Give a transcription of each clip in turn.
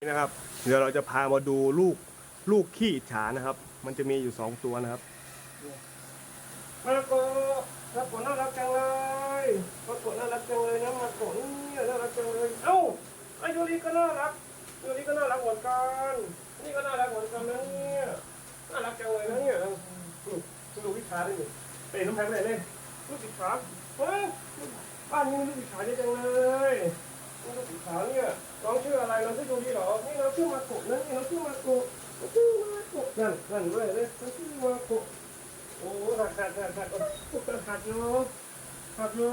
นี่นะครับเดี๋ยวเราจะพามาดูลูกลูกขี้ฉานะครับ มันจะมีอยู่สองตัวนะครับมาโกมาโกน่ารักจังเลยมาโกน่ารักจังเลยนะมาโกเนี่น่ารักจังเลยเอ้าไอยูริก็น่ารักยูริก็น่ารักเหมือนกันนี่ก็น่ารักเหมือนกันนะเนี่ยน่ารักจังเลยนะเนี่ยอืมดูวิชาได้วยนี่เตะน้ำแข็งไปไหนเลยลูกอิจฉาเฮ้ยบ้านนี้มีลูกอิจฉาเยอะจังเลย ลูกสีขาวเนี่ยน้องชื่ออะไรน้องชื่อโจดีเหรอ นี่น้องชื่อมาโกะนะนี่น้องชื่อมาโกะน้องชื่อมาโกะนั่นนั่นด้วยเลยน้องชื่อมาโกะโอ้หักหักหักหักโอ้หักอยู่หักอยู่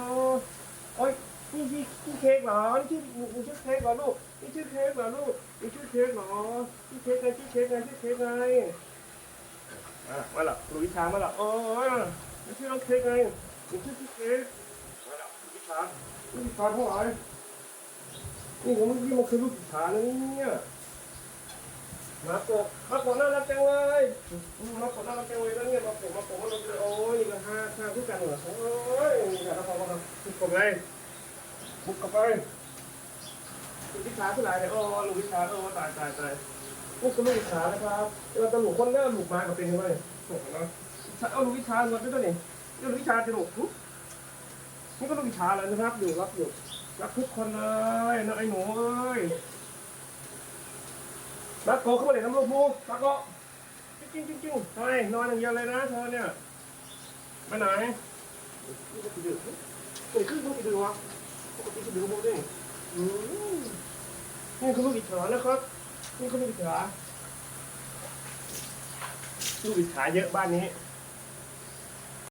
โอ้ยนี่นี่นี่เค้กเหรอนี่ชื่อนี่ชื่อเค้กเหรอลูกนี่ชื่อเค้กเหรอลูกนี่ชื่อเค้กเหรอชื่อเค้กไงชื่อเค้กไงชื่อเค้กไงอะมาละลุยชามาละโอ้ยนี่ชื่อน้องเค้กไงนี่ชื่อเค้กมาละลุยชาลุยชาทั้งหลาย นี่ผมนี่มันคือลูกอิจฉานะเนี่ยมาโกะมาโกะน่ารักจังเลยมาโกะน่ารักจังเลยแล้วเนี่ยมาโกะมาโกะมาโกะโอ้ยนี่ก็ห้าห้าคู่กันเหรอโอ้ยนี่ก็พอพอพอบุกเข้าไปบุกเข้าไปลูกอิจฉาเท่าไหร่เนี่ยโอ้ลูกอิจฉาโอ้ตายตายตายนี่คือลูกอิจฉานะครับเราตำรวจคนเลิกลูกมากับเป็นยังไงหนะเอาลูกอิจฉาเงินไปด้วยนี่นี่ลูกอิจฉาจะลูกนี่ก็ลูกอิจฉาแล้วนะครับอยู่รับอยู่ รักทุกคนเลยนะไอ้หนูเอ้ยรักโกเข้ามาเลยน้ำลูกมูรักโกจริงจริงจริงทำไมนอนอย่างเดียวเลยนะเธอเนี่ยไปไหนนี่ก็ตีดึกนี่คือลูกตีดึกวะปกติจะดึกโมดิอืมนี่คือลูกอิจฉานะครับนี่คือลูกอิจฉาลูกอิจฉาเยอะบ้านนี้